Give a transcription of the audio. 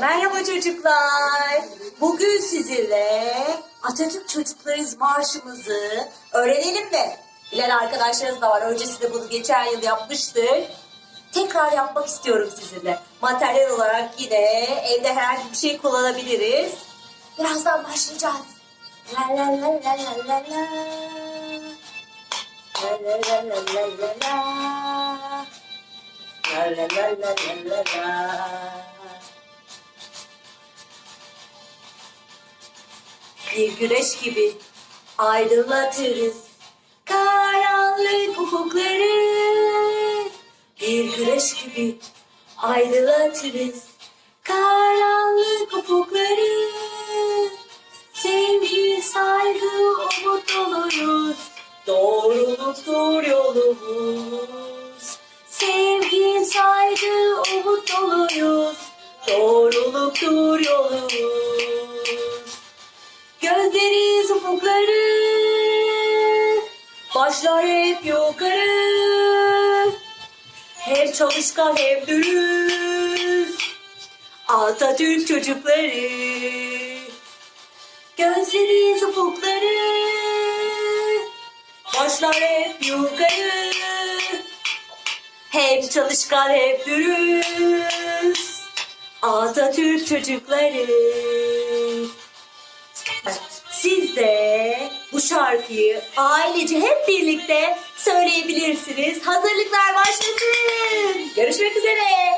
Merhaba çocuklar. Bugün sizinle Atatürk Çocuklarız Marşımızı öğrenelim mi? Bilen arkadaşlarınız da var. Öncesinde bunu geçen yıl yapmıştık. Tekrar yapmak istiyorum sizinle. Materyal olarak yine evde herhangi bir şey kullanabiliriz. Birazdan başlayacağız. La la la la la la la. La la la la la la la. La la la la la la la. Bir güneş gibi aydınlatırız karanlık ufukları. Bir güneş gibi aydınlatırız karanlık ufukları. Sevgi, saygı, umut oluruz. Doğruluktur yolumuz. Sevgi, saygı, umut oluruz. Doğruluktur yolumuz. Gözleriz ufukları. Başlar hep yukarı. Hem çalışkan hem dürüst. Atatürk çocukları. Gözleriz ufukları. Başlar hep yukarı. Hem çalışkan hem dürüst. Atatürk çocukları. Siz de bu şarkıyı ailece hep birlikte söyleyebilirsiniz. Hazırlıklar başlasın. Görüşmek üzere.